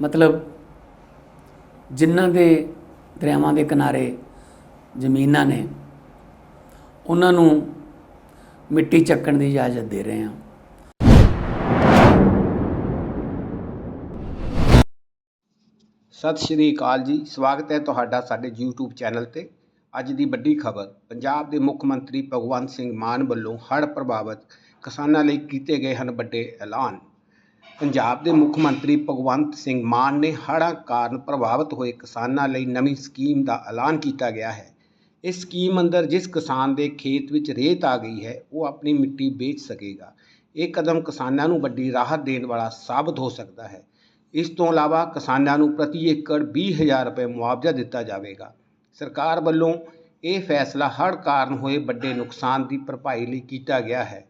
ਮਤਲਬ ਜਿਨ੍ਹਾਂ ਦੇ ਦਰਿਆਵਾਂ ਦੇ ਕਿਨਾਰੇ ਜ਼ਮੀਨਾਂ ਨੇ, ਉਹਨਾਂ ਨੂੰ ਮਿੱਟੀ ਚੱਕਣ ਦੀ ਇਜਾਜ਼ਤ ਦੇ ਰਹੇ ਹਾਂ। ਸਤਿ ਸ਼੍ਰੀ ਅਕਾਲ ਜੀ। ਸਵਾਗਤ ਹੈ ਤੁਹਾਡਾ ਸਾਡੇ YouTube ਚੈਨਲ ਤੇ। ਅੱਜ ਦੀ ਵੱਡੀ ਖਬਰ, ਪੰਜਾਬ ਦੇ ਮੁੱਖ ਮੰਤਰੀ ਭਗਵੰਤ ਸਿੰਘ ਮਾਨ ਵੱਲੋਂ ਹੜ੍ਹ ਪ੍ਰਭਾਵਿਤ ਕਿਸਾਨਾਂ ਲਈ ਕੀਤੇ ਗਏ ਹਨ ਵੱਡੇ ਐਲਾਨ। ਪੰਜਾਬ ਦੇ ਮੁੱਖ ਮੰਤਰੀ ਭਗਵੰਤ ਸਿੰਘ ਮਾਨ ਨੇ ਹੜ੍ਹਾਂ ਕਾਰਨ ਪ੍ਰਭਾਵਿਤ ਹੋਏ ਕਿਸਾਨਾਂ ਲਈ ਨਵੀਂ ਸਕੀਮ ਦਾ ਐਲਾਨ ਕੀਤਾ ਗਿਆ ਹੈ। ਇਸ ਸਕੀਮ ਅੰਦਰ ਜਿਸ ਕਿਸਾਨ ਦੇ ਖੇਤ ਵਿੱਚ ਰੇਤ ਆ ਗਈ ਹੈ, ਉਹ ਆਪਣੀ ਮਿੱਟੀ ਵੇਚ ਸਕੇਗਾ। ਇਹ ਕਦਮ ਕਿਸਾਨਾਂ ਨੂੰ ਵੱਡੀ ਰਾਹਤ ਦੇਣ ਵਾਲਾ ਸਾਬਤ ਹੋ ਸਕਦਾ ਹੈ। ਇਸ ਤੋਂ ਇਲਾਵਾ ਕਿਸਾਨਾਂ ਨੂੰ ਪ੍ਰਤੀ ਏਕੜ 20000 ਰੁਪਏ ਮੁਆਵਜ਼ਾ ਦਿੱਤਾ ਜਾਵੇਗਾ। ਸਰਕਾਰ ਵੱਲੋਂ ਇਹ ਫੈਸਲਾ ਹੜ੍ਹ ਕਾਰਨ ਹੋਏ ਵੱਡੇ ਨੁਕਸਾਨ ਦੀ ਭਰਪਾਈ ਲਈ ਕੀਤਾ ਗਿਆ ਹੈ।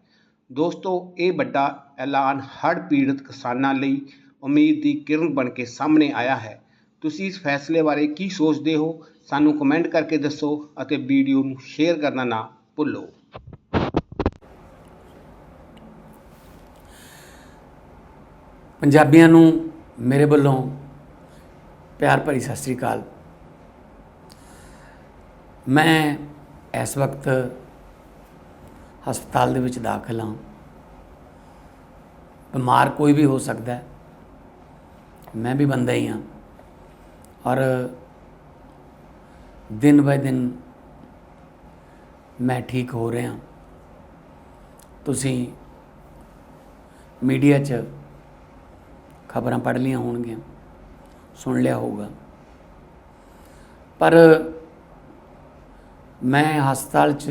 ਦੋਸਤੋ, ਇਹ ਵੱਡਾ ਐਲਾਨ ਹੜ੍ਹ ਪੀੜਤ ਕਿਸਾਨਾਂ ਲਈ ਉਮੀਦ ਦੀ ਕਿਰਨ ਬਣ ਕੇ ਸਾਹਮਣੇ ਆਇਆ ਹੈ। ਤੁਸੀਂ ਇਸ ਫੈਸਲੇ ਬਾਰੇ ਕੀ ਸੋਚਦੇ ਹੋ? ਸਾਨੂੰ ਕਮੈਂਟ ਕਰਕੇ ਦੱਸੋ ਅਤੇ ਵੀਡੀਓ ਨੂੰ ਸ਼ੇਅਰ ਕਰਨਾ ਨਾ ਭੁੱਲੋ। ਪੰਜਾਬੀਆਂ ਨੂੰ ਮੇਰੇ ਵੱਲੋਂ ਪਿਆਰ ਭਰੀ ਸਤਿ ਸ੍ਰੀ ਅਕਾਲ। ਮੈਂ ਇਸ ਵਕਤ ਹਸਪਤਾਲ ਦੇ ਵਿੱਚ ਦਾਖਲ ਹਾਂ। ਬਿਮਾਰ ਕੋਈ ਵੀ ਹੋ ਸਕਦਾ ਹੈ। ਮੈਂ ਵੀ ਬੰਦਾ ਹੀ ਹਾਂ। ਔਰ ਦਿਨ ਬਾਏ ਦਿਨ ਮੈਂ ਠੀਕ ਹੋ ਰਿਹਾ ਤੁਸੀਂ ਮੀਡੀਆ 'ਚ ਖਬਰਾਂ ਪੜ੍ਹ ਲੀਆਂ ਹੋਣਗੀਆਂ, ਸੁਣ ਲਿਆ ਹੋਊਗਾ। ਪਰ ਮੈਂ ਹਸਪਤਾਲ 'ਚ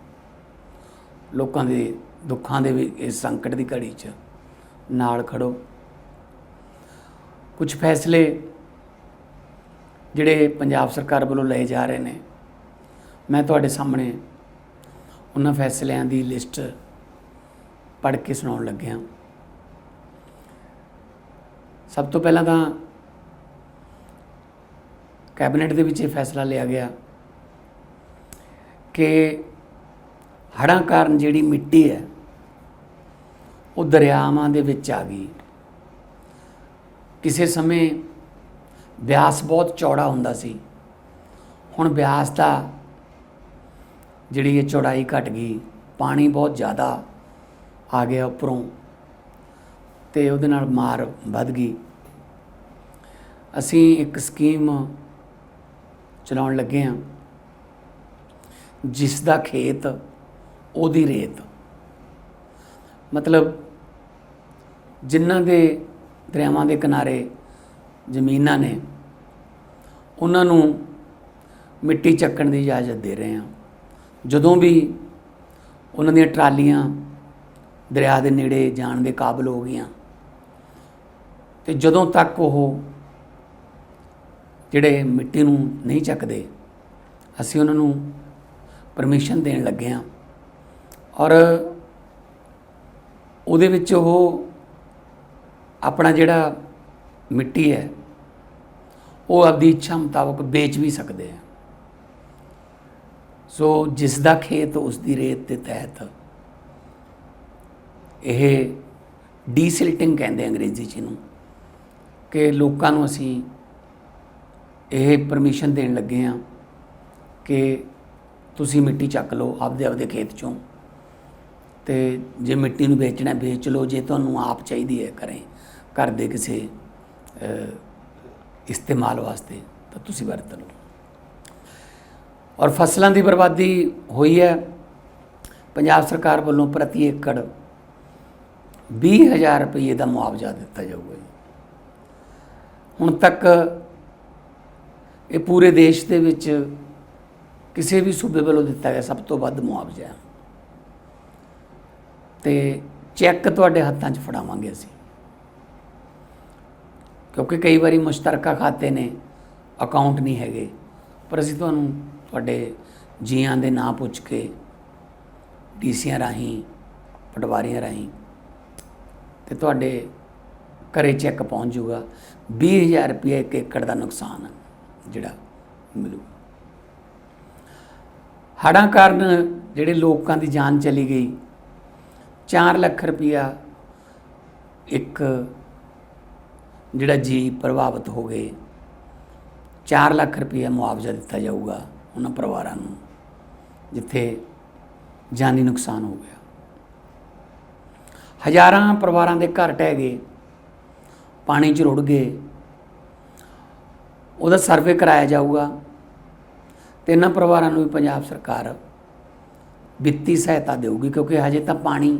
ਲੋਕਾਂ ਦੇ ਦੁੱਖਾਂ ਦੇ ਵੀ ਇਸ ਸੰਕਟ ਦੀ ਘੜੀ 'ਚ ਨਾਲ ਖੜੋ। ਕੁਝ ਫੈਸਲੇ ਜਿਹੜੇ ਪੰਜਾਬ ਸਰਕਾਰ ਵੱਲੋਂ ਲਏ ਜਾ ਰਹੇ ਨੇ, ਮੈਂ ਤੁਹਾਡੇ ਸਾਹਮਣੇ ਉਹਨਾਂ ਫੈਸਲਿਆਂ ਦੀ ਲਿਸਟ ਪੜ੍ਹ ਕੇ ਸੁਣਾਉਣ ਲੱਗਿਆ। ਸਭ ਤੋਂ ਪਹਿਲਾਂ ਤਾਂ ਕੈਬਨਿਟ ਦੇ ਵਿੱਚ ਇਹ ਫੈਸਲਾ ਲਿਆ ਗਿਆ ਕਿ ਹੜ੍ਹਾਂ ਕਾਰਨ ਜਿਹੜੀ ਮਿੱਟੀ ਹੈ, ਉਹ ਦਰਿਆਵਾਂ ਦੇ ਵਿੱਚ ਆ ਗਈ। ਕਿਸੇ ਸਮੇਂ ਬਿਆਸ ਬਹੁਤ ਚੌੜਾ ਹੁੰਦਾ ਸੀ। ਹੁਣ ਬਿਆਸ ਦਾ ਜਿਹੜੀ ਇਹ ਚੌੜਾਈ ਘਟ ਗਈ, ਪਾਣੀ ਬਹੁਤ ਜ਼ਿਆਦਾ ਆ ਗਿਆ ਉੱਪਰੋਂ ਤੇ ਉਹਦੇ ਨਾਲ ਮਾਰ ਵੱਧ ਗਈ। ਅਸੀਂ ਇੱਕ ਸਕੀਮ ਚਲਾਉਣ ਲੱਗੇ ਹਾਂ, ਜਿਸ ਦਾ ਖੇਤ ਉਹਦੀ ਰੇਤ। ਮਤਲਬ ਜਿਨ੍ਹਾਂ ਦੇ ਦਰਿਆਵਾਂ ਦੇ ਕਿਨਾਰੇ ਜ਼ਮੀਨਾਂ ਨੇ, ਉਹਨਾਂ ਨੂੰ ਮਿੱਟੀ ਚੱਕਣ ਦੀ ਇਜਾਜ਼ਤ ਦੇ ਰਹੇ ਹਾਂ। ਜਦੋਂ ਵੀ ਉਹਨਾਂ ਦੀਆਂ ਟਰਾਲੀਆਂ ਦਰਿਆ ਦੇ ਨੇੜੇ ਜਾਣ ਦੇ ਕਾਬਲ ਹੋ ਗਈਆਂ, ਤੇ ਜਦੋਂ ਤੱਕ ਉਹ ਜਿਹੜੇ ਮਿੱਟੀ ਨੂੰ ਨਹੀਂ ਚੱਕਦੇ, ਅਸੀਂ ਉਹਨਾਂ ਨੂੰ ਪਰਮਿਸ਼ਨ ਦੇਣ ਲੱਗੇ ਹਾਂ। ਔਰ ਉਹਦੇ ਵਿੱਚ ਉਹ ਆਪਣਾ ਜਿਹੜਾ ਮਿੱਟੀ ਹੈ, ਉਹ ਆਪਦੀ ਇੱਛਾ ਮੁਤਾਬਕ ਵੇਚ ਵੀ ਸਕਦੇ ਆ। ਸੋ ਜਿਸ ਦਾ ਖੇਤ ਉਸ ਦੀ ਰੇਤ ਦੇ ਤਹਿਤ ਇਹ ਡੀਸਿਲਟਿੰਗ ਕਹਿੰਦੇ ਅੰਗਰੇਜ਼ੀ ਚ ਇਹਨੂੰ ਕਿ ਲੋਕਾਂ ਨੂੰ ਅਸੀਂ ਇਹ ਪਰਮਿਸ਼ਨ ਦੇਣ ਲੱਗੇ ਆ ਕਿ ਤੁਸੀਂ ਮਿੱਟੀ ਚੱਕ ਲਓ, ਆਪਦੇ ਆਪਦੇ ਖੇਤ ਚੋਂ। ਤੇ ਜੇ ਮਿੱਟੀ ਨੂੰ ਵੇਚਣਾ, ਵੇਚ ਲਓ, ਜੇ ਤੁਹਾਨੂੰ ਆਪ ਚਾਹੀਦੀ ਹੈ ਕਰੇ ਘਰ ਦੇ ਕਿਸੇ ਇਸਤੇਮਾਲ ਵਾਸਤੇ, ਤਾਂ ਤੁਸੀਂ ਵਰਤ ਲਓ। ਔਰ ਫਸਲਾਂ ਦੀ ਬਰਬਾਦੀ ਹੋਈ ਹੈ। ਪੰਜਾਬ ਸਰਕਾਰ ਵੱਲੋਂ ਪ੍ਰਤੀ ਏਕੜ 20000 ਰੁਪਏ ਦਾ ਮੁਆਵਜ਼ਾ ਦਿੱਤਾ ਜਾਊਗਾ ਜੀ। ਹੁਣ ਤੱਕ ਇਹ ਪੂਰੇ ਦੇਸ਼ ਦੇ ਵਿੱਚ ਕਿਸੇ ਵੀ ਸੂਬੇ ਵੱਲੋਂ ਦਿੱਤਾ ਗਿਆ ਸਭ ਤੋਂ ਵੱਧ ਮੁਆਵਜ਼ਾ ਹੈ। ਤੇ ਚੈੱਕ ਤੁਹਾਡੇ ਹੱਥਾਂ 'ਚ ਫੜਾਵਾਂਗੇ ਅਸੀਂ। ਕਿਉਂਕਿ ਕਈ ਵਾਰੀ ਮੁਸ਼ਤਰਕਾ ਖਾਤੇ ਨੇ, ਅਕਾਊਂਟ ਨਹੀਂ ਹੈਗੇ। ਪਰ ਅਸੀਂ ਤੁਹਾਨੂੰ ਤੁਹਾਡੇ ਜੀਆਂ ਦੇ ਨਾਂ ਪੁੱਛ ਕੇ, ਡੀਸੀਆਂ ਰਾਹੀਂ, ਪਟਵਾਰੀਆਂ ਰਾਹੀਂ, ਤੇ ਤੁਹਾਡੇ ਘਰੇ ਚੈੱਕ ਪਹੁੰਚ ਜਾਊਗਾ। 20000 ਰੁਪਏ ਇੱਕ ਏਕੜ ਦਾ ਨੁਕਸਾਨ ਜਿਹੜਾ ਮਿਲੂ ਹੜ੍ਹਾਂ ਕਾਰਨ ਜਿਹੜੇ ਲੋਕਾਂ ਦੀ ਜਾਨ ਚਲੀ ਗਈ 4 ਲੱਖ ਰੁਪਇਆ ਇੱਕ ਜਿਹੜਾ ਜੀ ਪ੍ਰਭਾਵਿਤ ਹੋ ਗਏ। 4 ਲੱਖ ਰੁਪਇਆ ਮੁਆਵਜ਼ਾ ਦਿੱਤਾ ਜਾਊਗਾ ਉਹਨਾਂ ਪਰਿਵਾਰਾਂ ਨੂੰ, ਜਿੱਥੇ ਜਾਨੀ ਨੁਕਸਾਨ ਹੋ ਗਿਆ। ਹਜ਼ਾਰਾਂ ਪਰਿਵਾਰਾਂ ਦੇ ਘਰ ਟਹਿ ਗਏ, ਪਾਣੀ 'ਚ ਰੁੜ ਗਏ। ਉਹਦਾ ਸਰਵੇ ਕਰਾਇਆ ਜਾਊਗਾ। ਤੇ ਇਹਨਾਂ ਪਰਿਵਾਰਾਂ ਨੂੰ ਵੀ ਪੰਜਾਬ ਸਰਕਾਰ ਵਿੱਤੀ ਸਹਾਇਤਾ ਦੇਊਗੀ, ਕਿਉਂਕਿ ਹਜੇ ਤਾਂ ਪਾਣੀ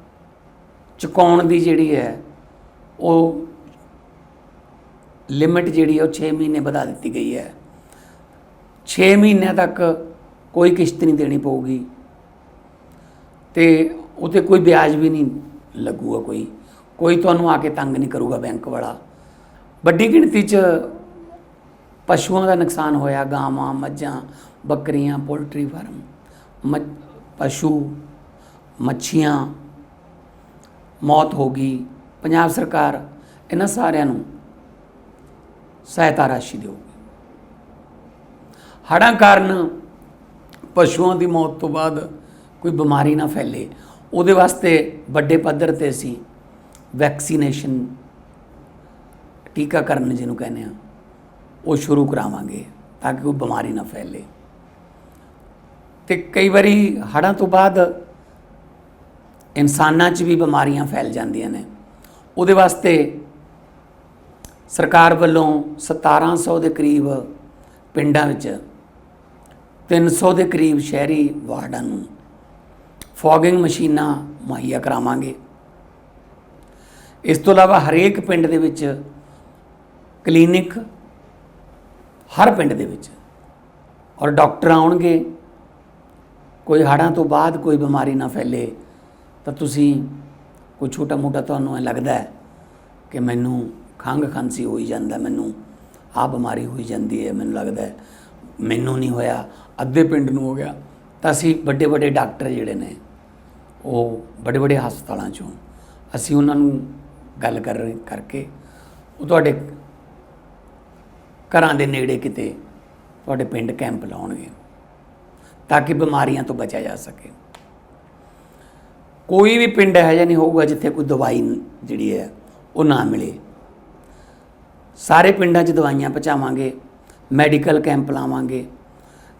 ਚੁਕਾਉਣ ਦੀ ਜਿਹੜੀ ਹੈ, ਉਹ ਲਿਮਿਟ ਜਿਹੜੀ ਹੈ ਉਹ 6 ਮਹੀਨੇ ਵਧਾ ਦਿੱਤੀ ਗਈ ਹੈ। 6 ਮਹੀਨਿਆਂ ਤੱਕ ਕੋਈ ਕਿਸ਼ਤ ਨਹੀਂ ਦੇਣੀ ਪਊਗੀ ਤੇ ਉਤੇ ਕੋਈ ਵਿਆਜ ਵੀ ਨਹੀਂ ਲੱਗੂਗਾ ਕੋਈ। ਕੋਈ ਤੁਹਾਨੂੰ ਆ ਕੇ ਤੰਗ ਨਹੀਂ ਕਰੂਗਾ ਬੈਂਕ ਵਾਲਾ। ਵੱਡੀ ਗਿਣਤੀ 'ਚ ਪਸ਼ੂਆਂ ਦਾ ਨੁਕਸਾਨ ਹੋਇਆ, ਗਾਵਾਂ, ਮੱਝਾਂ, ਬੱਕਰੀਆਂ, ਪੋਲਟਰੀ ਫਾਰਮ ਮੱਝ ਪਸ਼ੂ, ਮੱਛੀਆਂ ਮੌਤ ਹੋ ਗਈ, ਪੰਜਾਬ ਸਰਕਾਰ ਇਹਨਾਂ ਸਾਰਿਆਂ ਨੂੰ ਸਹਾਇਤਾ ਰਾਸ਼ੀ ਦੇਊਗੀ। ਹੜ੍ਹਾਂ ਕਾਰਨ ਪਸ਼ੂਆਂ ਦੀ ਮੌਤ ਤੋਂ ਬਾਅਦ ਕੋਈ ਬਿਮਾਰੀ ਨਾ ਫੈਲੇ। ਉਹਦੇ ਵਾਸਤੇ ਵੱਡੇ ਪੱਧਰ ਤੇ ਅਸੀਂ ਵੈਕਸੀਨੇਸ਼ਨ ਟੀਕਾਕਰਨ ਜਿਹਨੂੰ ਕਹਿੰਦੇ ਆ ਉਹ ਸ਼ੁਰੂ ਕਰਾਵਾਂਗੇ ਤਾਂ ਕਿ ਕੋਈ ਬਿਮਾਰੀ ਨਾ ਫੈਲੇ। ਤੇ ਕਈ ਵਾਰੀ ਹੜ੍ਹਾਂ ਤੋਂ ਬਾਅਦ ਇਨਸਾਨਾਂ 'ਚ ਵੀ ਬਿਮਾਰੀਆਂ ਫੈਲ ਜਾਂਦੀਆਂ ਨੇ। ਉਹਦੇ ਵਾਸਤੇ ਸਰਕਾਰ ਵੱਲੋਂ 1700 ਦੇ ਕਰੀਬ ਪਿੰਡਾਂ ਵਿੱਚ 300 ਦੇ ਕਰੀਬ ਸ਼ਹਿਰੀ ਵਾਰਡਾਂ ਨੂੰ ਫੋਗਿੰਗ ਮਸ਼ੀਨਾਂ ਮੁਹੱਈਆ ਕਰਾਵਾਂਗੇ। ਇਸ ਤੋਂ ਇਲਾਵਾ ਹਰੇਕ ਪਿੰਡ ਦੇ ਵਿੱਚ ਕਲੀਨਿਕ ਹਰ ਪਿੰਡ ਦੇ ਵਿੱਚ ਔਰ ਡਾਕਟਰ ਆਉਣਗੇ। ਕੋਈ ਹੜ੍ਹਾਂ ਤੋਂ ਬਾਅਦ ਕੋਈ ਬਿਮਾਰੀ ਨਾ ਫੈਲੇ। ਤਾਂ ਤੁਸੀਂ ਕੋਈ ਛੋਟਾ ਮੋਟਾ ਤੁਹਾਨੂੰ ਇਹ ਲੱਗਦਾ ਹੈ ਕਿ ਮੈਨੂੰ ਖੰਘ ਖਾਂਸੀ ਹੋਈ ਜਾਂਦਾ, ਮੈਨੂੰ ਆਹ ਬਿਮਾਰੀ ਹੋਈ ਜਾਂਦੀ ਹੈ, ਮੈਨੂੰ ਲੱਗਦਾ ਹੈ, ਮੈਨੂੰ ਨਹੀਂ ਹੋਇਆ, ਅੱਧੇ ਪਿੰਡ ਨੂੰ ਹੋ ਗਿਆ। ਤਾਂ ਅਸੀਂ ਵੱਡੇ ਵੱਡੇ ਡਾਕਟਰ ਜਿਹੜੇ ਨੇ, ਉਹ ਵੱਡੇ ਵੱਡੇ ਹਸਪਤਾਲਾਂ ਚੋਂ ਅਸੀਂ ਉਹਨਾਂ ਨੂੰ ਗੱਲ ਕਰ ਰਹੇ, ਕਰਕੇ ਉਹ ਤੁਹਾਡੇ ਘਰਾਂ ਦੇ ਨੇੜੇ ਕਿਤੇ ਤੁਹਾਡੇ ਪਿੰਡ ਕੈਂਪ ਲਾਉਣਗੇ, ਤਾਂ ਕਿ ਬਿਮਾਰੀਆਂ ਤੋਂ ਬਚਿਆ ਜਾ ਸਕੇ। ਕੋਈ ਵੀ ਪਿੰਡ ਹੈ ਜਾਂ ਨਹੀਂ ਹੋਊਗਾ ਜਿੱਥੇ ਕੋਈ ਦਵਾਈ ਜਿਹੜੀ ਹੈ ਉਹ ਨਾ ਮਿਲੇ। ਸਾਰੇ ਪਿੰਡਾਂ 'ਚ ਦਵਾਈਆਂ ਪਹੁੰਚਾਵਾਂਗੇ, ਮੈਡੀਕਲ ਕੈਂਪ ਲਾਵਾਂਗੇ,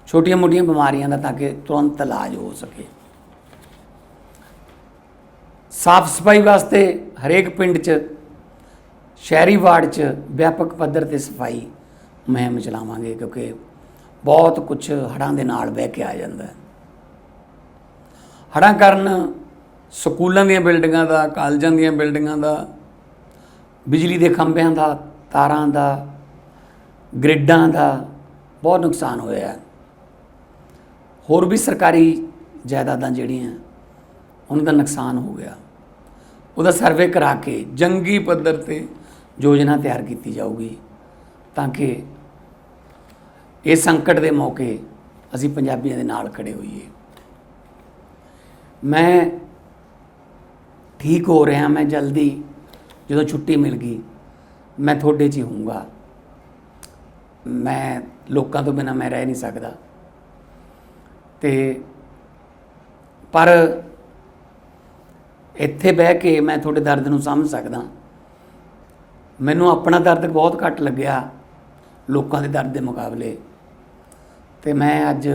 ਛੋਟੀਆਂ-ਮੋਟੀਆਂ ਬਿਮਾਰੀਆਂ ਦਾ ਤਾਂ ਕਿ ਤੁਰੰਤ ਇਲਾਜ ਹੋ ਸਕੇ। ਸਾਫ਼ ਸਫ਼ਾਈ ਵਾਸਤੇ ਹਰੇਕ ਪਿੰਡ 'ਚ, ਸ਼ਹਿਰੀ ਵਾਰਡ 'ਚ ਵਿਆਪਕ ਪੱਧਰ ਤੇ ਸਫ਼ਾਈ ਮੁਹਿੰਮ ਚਲਾਵਾਂਗੇ ਕਿਉਂਕਿ ਬਹੁਤ ਕੁਝ ਹੜ੍ਹਾਂ ਦੇ ਨਾਲ ਬਹਿ ਕੇ ਆ ਜਾਂਦਾ ਹੈ। ਹੜ੍ਹਾਂ ਕਾਰਨ ਸਕੂਲਾਂ ਦੀਆਂ ਬਿਲਡਿੰਗਾਂ ਦਾ, ਕਾਲਜਾਂ ਦੀਆਂ ਬਿਲਡਿੰਗਾਂ ਦਾ, ਬਿਜਲੀ ਦੇ ਖੰਭਿਆਂ ਦਾ, ਤਾਰਾਂ ਦਾ, ਗ੍ਰਿਡਾਂ ਦਾ ਬਹੁਤ ਨੁਕਸਾਨ ਹੋਇਆ ਹੈ। ਹੋਰ ਵੀ ਸਰਕਾਰੀ ਜਾਇਦਾਦਾਂ ਜਿਹੜੀਆਂ, ਉਹਨਾਂ ਦਾ ਨੁਕਸਾਨ ਹੋ ਗਿਆ ਉਹਦਾ ਸਰਵੇ ਕਰਾ ਕੇ ਜੰਗੀ ਪੱਧਰ ਤੇ ਯੋਜਨਾ ਤਿਆਰ ਕੀਤੀ ਜਾਊਗੀ ਤਾਂ ਕਿ ਇਹ ਸੰਕਟ ਦੇ ਮੌਕੇ ਅਸੀਂ ਪੰਜਾਬੀਆਂ ਦੇ ਨਾਲ ਖੜੇ ਹੋਈਏ ਮੈਂ ਠੀਕ ਹੋ ਰਿਹਾ ਮੈਂ ਜਲਦੀ। ਜਦੋਂ ਛੁੱਟੀ ਮਿਲ ਗਈ, ਮੈਂ ਤੁਹਾਡੇ 'ਚ ਹੀ ਹੋਊਂਗਾ। ਮੈਂ ਲੋਕਾਂ ਤੋਂ ਬਿਨਾ ਮੈਂ ਰਹਿ ਨਹੀਂ ਸਕਦਾ। ਤੇ ਪਰ ਇੱਥੇ ਬਹਿ ਕੇ ਮੈਂ ਤੁਹਾਡੇ ਦਰਦ ਨੂੰ ਸਮਝ ਸਕਦਾ। ਮੈਨੂੰ ਆਪਣਾ ਦਰਦ ਬਹੁਤ ਘੱਟ ਲੱਗਿਆ ਲੋਕਾਂ ਦੇ ਦਰਦ ਦੇ ਮੁਕਾਬਲੇ। ਤੇ ਮੈਂ ਅੱਜ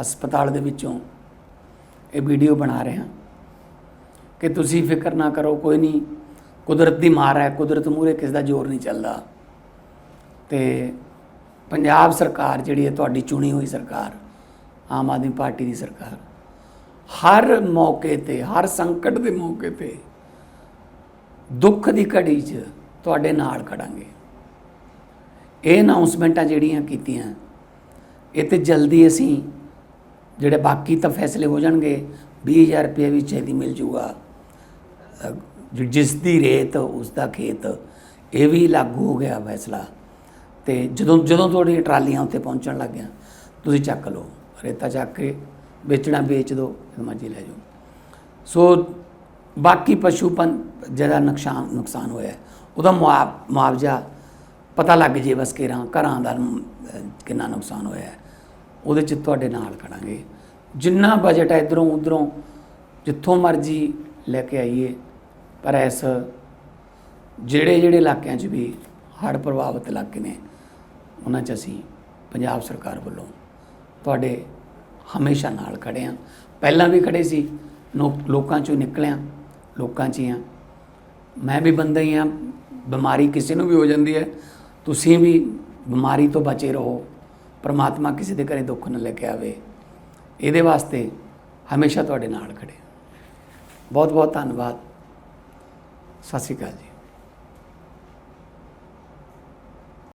ਹਸਪਤਾਲ ਦੇ ਵਿੱਚੋਂ ਇਹ ਵੀਡੀਓ ਬਣਾ ਰਿਹਾ। ਕਿ ਤੁਸੀਂ ਫਿਕਰ ਨਾ ਕਰੋ, ਕੋਈ ਨਹੀਂ। ਕੁਦਰਤ ਦੀ ਮਾਰ ਹੈ, ਕੁਦਰਤ ਮੂਹਰੇ ਕਿਸ ਦਾ ਜ਼ੋਰ ਨਹੀਂ ਚੱਲਦਾ। ਤੇ ਪੰਜਾਬ ਸਰਕਾਰ ਜਿਹੜੀ ਹੈ, ਤੁਹਾਡੀ ਚੁਣੀ ਹੋਈ ਸਰਕਾਰ, ਆਮ ਆਦਮੀ ਪਾਰਟੀ ਦੀ ਸਰਕਾਰ, ਹਰ ਮੌਕੇ ਤੇ, ਹਰ ਸੰਕਟ ਦੇ ਮੌਕੇ ਤੇ ਦੁੱਖ ਦੀ ਘੜੀ 'ਚ ਤੁਹਾਡੇ ਨਾਲ ਖੜਾਂਗੇ। ਇਹ ਅਨਾਉਂਸਮੈਂਟਾਂ ਜਿਹੜੀਆਂ ਕੀਤੀਆਂ, ਇਹ ਤੇ ਜਲਦੀ ਅਸੀਂ ਜਿਹੜੇ ਬਾਕੀ ਤਾਂ ਫੈਸਲੇ ਹੋ ਜਾਣਗੇ 20000 ਰੁਪਏ ਵੀ ਛੇਤੀ ਮਿਲ ਜੂਗਾ। ਜਿਸ ਦੀ ਰੇਤ, ਉਸ ਦਾ ਖੇਤ, ਇਹ ਵੀ ਲਾਗੂ ਹੋ ਗਿਆ ਫੈਸਲਾ। ਤੇ ਜਦੋਂ ਜਦੋਂ ਤੁਹਾਡੀਆਂ ਟਰਾਲੀਆਂ ਉੱਤੇ ਪਹੁੰਚਣ ਲੱਗ ਗਿਆ, ਤੁਸੀਂ ਚੱਕ ਲਓ, ਰੇਤਾ ਚੱਕ ਕੇ ਵੇਚਣਾ, ਵੇਚ ਦਿਓ ਮਰਜ਼ੀ ਲੈ ਜਾਓ। ਸੋ ਬਾਕੀ ਪਸ਼ੂ ਪੰ ਜਿਹੜਾ ਨੁਕਸਾਨ ਨੁਕਸਾਨ ਹੋਇਆ, ਉਹਦਾ ਮੁਆ- ਮੁਆਵਜ਼ਾ ਪਤਾ ਲੱਗ ਜੇ ਬਸ ਕਿਰਾਂ ਘਰਾਂ ਦਾ ਕਿੰਨਾ ਨੁਕਸਾਨ ਹੋਇਆ ਉਹਦੇ ਚ ਤੁਹਾਡੇ ਨਾਲ ਖੜਾਂਗੇ। ਜਿੰਨਾ ਬਜਟ ਹੈ ਇਧਰੋਂ ਉਧਰੋਂ ਜਿੱਥੋਂ ਮਰਜ਼ੀ ਲੈ ਕੇ ਆਈਏ ਪਰ ਇਸ ਜਿਹੜੇ ਜਿਹੜੇ ਇਲਾਕਿਆਂ 'ਚ ਵੀ ਹੜ੍ਹ ਪ੍ਰਭਾਵਿਤ ਇਲਾਕੇ ਨੇ, ਉਹਨਾਂ 'ਚ ਅਸੀਂ ਪੰਜਾਬ ਸਰਕਾਰ ਵੱਲੋਂ ਤੁਹਾਡੇ ਹਮੇਸ਼ਾ ਨਾਲ ਖੜੇ ਹਾਂ। ਪਹਿਲਾਂ ਵੀ ਖੜੇ ਸੀ ਨੋ- ਲੋਕਾਂ 'ਚੋਂ ਨਿਕਲਿਆ, ਲੋਕਾਂ 'ਚ ਹੀ ਹਾਂ। ਮੈਂ ਵੀ ਬੰਦਾ ਹੀ ਹਾਂ, ਬਿਮਾਰੀ ਕਿਸੇ ਨੂੰ ਵੀ ਹੋ ਜਾਂਦੀ ਹੈ, ਤੁਸੀਂ ਵੀ ਬਿਮਾਰੀ ਤੋਂ ਬਚੇ ਰਹੋ, ਪਰਮਾਤਮਾ ਕਿਸੇ ਦੇ ਘਰੇ ਦੁੱਖ ਨਾ ਲੈ ਕੇ ਆਵੇ। ਇਹਦੇ ਵਾਸਤੇ ਹਮੇਸ਼ਾ ਤੁਹਾਡੇ ਨਾਲ ਖੜੇ ਬਹੁਤ ਬਹੁਤ ਧੰਨਵਾਦ। ਸਤਿ ਸ਼੍ਰੀ ਅਕਾਲ ਜੀ।